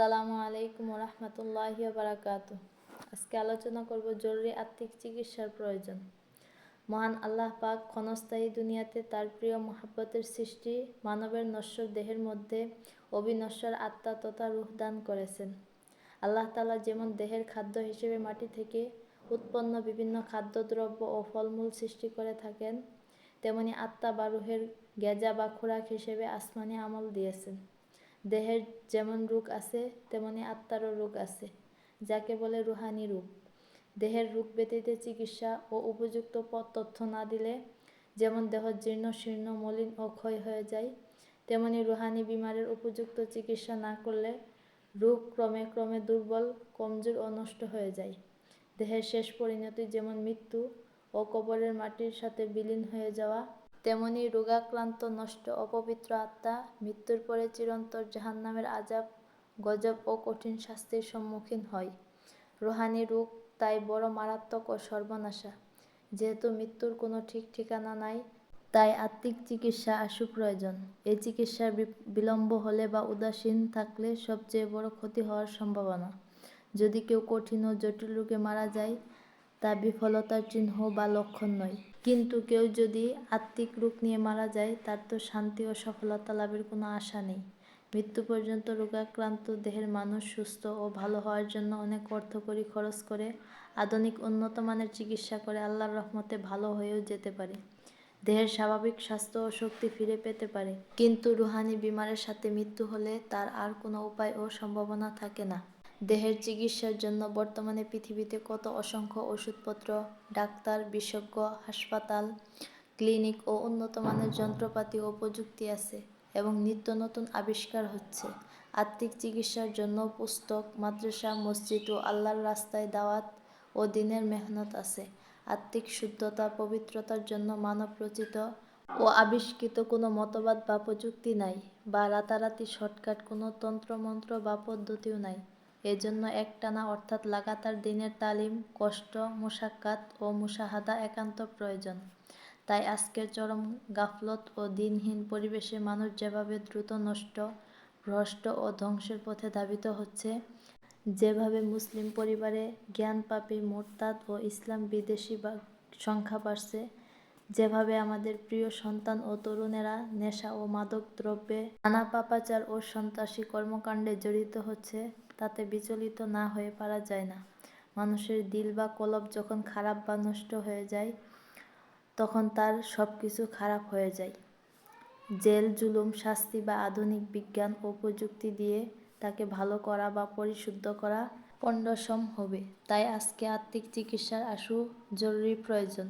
আসসালামু আলাইকুম রহমতুল্লাহ বারাকাত আজকে আলোচনা করব জরুরি আত্মিক চিকিৎসার প্রয়োজন। মহান আল্লাহ পাক ক্ষণস্থায়ী দুনিয়াতে তার প্রিয় মহাব্বতের সৃষ্টি মানবের নশ্বর দেহের মধ্যে অবিনশ্বর আত্মা তথা রুহ দান করেছেন। আল্লাহ তালা যেমন দেহের খাদ্য হিসেবে মাটি থেকে উৎপন্ন বিভিন্ন খাদ্যদ্রব্য ও ফলমূল সৃষ্টি করে থাকেন, তেমনি আত্মা বা রুহের গেজা বা খোরাক হিসেবে আসমানি আমল দিয়েছেন। দেহের যেমন রোগ আছে, তেমনি আত্মারও রোগ আছে, যাকে বলে রুহানি রোগ। দেহের রোগ ব্যতীত চিকিৎসা ও উপযুক্ত পথ তথ্য না দিলে যেমন দেহ জীর্ণ, শীর্ণ, মলিন ও ক্ষয় হয়ে যায়, তেমনি রুহানি বিমারের উপযুক্ত চিকিৎসা না করলে রোগ ক্রমে ক্রমে দুর্বল, কমজোর ও নষ্ট হয়ে যায়। দেহের শেষ পরিণতি যেমন মৃত্যু ও কবরের মাটির সাথে বিলীন হয়ে যাওয়া তেমনি রোগাক্রান্ত, নষ্ট, অপবিত্র আত্মা, মৃত্যুর পরে চিরন্তর জাহান্নামের আজাব গজব ও কঠিন শাস্তির সম্মুখীন হয়। রোহানি রোগ তাই বড় মারাত্মক ও সর্বনাশা। যেহেতু মৃত্যুর কোনো ঠিক ঠিকানা নাই, তাই আত্মিক চিকিৎসা আশু প্রয়োজন। এই চিকিৎসার বিলম্ব হলে বা উদাসীন থাকলে সবচেয়ে বড় ক্ষতি হওয়ার সম্ভাবনা। যদি কেউ কঠিন ও জটিল রোগে মারা যায় তা বিফলতার চিহ্ন বা লক্ষণ নয়। কিন্তু কেউ যদি আত্মিক রোগ নিয়ে মারা যায়, তার তো শান্তি ও সফলতা লাভের কোনো আশা নেই। মৃত্যু পর্যন্ত রোগাক্রান্ত দেহের মানুষ সুস্থ ও ভালো হওয়ার জন্য অনেক অর্থ করি খরচ করে আধুনিক উন্নত মানের চিকিৎসা করে আল্লাহর রহমতে ভালো হয়েও যেতে পারে। দেহের স্বাভাবিক স্বাস্থ্য ও শক্তি ফিরে পেতে পারে। কিন্তু রুহানি বিমারের সাথে মৃত্যু হলে তার আর কোনো উপায় ও সম্ভাবনা থাকে না। দেহের চিকিৎসার জন্য বর্তমানে পৃথিবীতে কত অসংখ্য ওষুধপত্র, ডাক্তার, বিশেষজ্ঞ, হাসপাতাল, ক্লিনিক ও উন্নত মানের যন্ত্রপাতি ও প্রযুক্তি আছে এবং নিত্য নতুন আবিষ্কার হচ্ছে। আত্মিক চিকিৎসার জন্য পুস্তক, মাদ্রাসা, মসজিদ ও আল্লাহর রাস্তায় দাওয়াত ও দিনের মেহনত আছে। আত্মিক শুদ্ধতা, পবিত্রতার জন্য মানব রচিত ও আবিষ্কৃত কোনো মতবাদ বা প্রযুক্তি নাই বা রাতারাতি শর্টকাট কোনো তন্ত্রমন্ত্র বা পদ্ধতিও নাই। এজন্য একটানা অর্থাৎ লাগাতার দিনের তালিম, কষ্ট, মুশাক্কাত ও মুশাহাদা একান্ত প্রয়োজন। তাই আজকের চরম গাফলত ও দিনহীন পরিবেশে মানুষ যেভাবে দ্রুত নষ্ট, ভ্রষ্ট ও ধ্বংসের পথে ধাবিত হচ্ছে, যেভাবে মুসলিম পরিবারে জ্ঞান পাপি, মোরতাদ ও ইসলাম বিদেশি বা সংখ্যা বাড়ছে, যেভাবে আমাদের প্রিয় সন্তান ও তরুণেরা নেশা ও মাদক দ্রব্যে নানা পাপাচার ও সন্ত্রাসী কর্মকাণ্ডে জড়িত হচ্ছে তাতে বিচলিত না হয়ে পারা যায় না। মানুষের দিল বা কলব যখন খারাপ বা নষ্ট হয়ে যায়, তখন তার সব কিছু খারাপ হয়ে যায়। জেল, জুলুম, শাস্তি বা আধুনিক বিজ্ঞান ও প্রযুক্তি দিয়ে তাকে ভালো করা বা পরিশুদ্ধ করা পণ্ডসম হবে। তাই আজকে আত্মিক চিকিৎসার আশু জরুরি প্রয়োজন।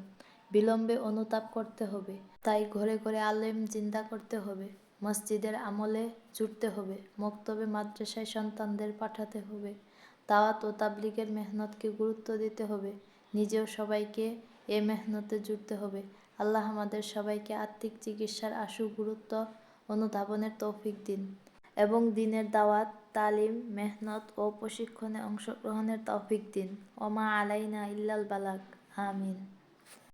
বিলম্বে অনুতাপ করতে হবে। তাই ঘরে ঘরে আলেম জিন্দা করতে হবে। মসজিদের আমলে জুটতে হবে, মক্তবে মাদ্রাসায় সন্তানদের পাঠাতে হবে, দাওয়াত ও তাবলিগের মেহনতকে গুরুত্ব দিতে হবে, নিজেও সবাইকে এ মেহনতে জুটতে হবে। আল্লাহ আমাদের সবাইকে আত্মিক চিকিৎসার আশু, গুরুত্ব, অনুধাবনের তৌফিক দিন এবং দিনের দাওয়াত, তালিম, মেহনত ও প্রশিক্ষণে অংশগ্রহণের তৌফিক দিন। ওমা আলাইনা ইল্লাল বালাক। আমিন।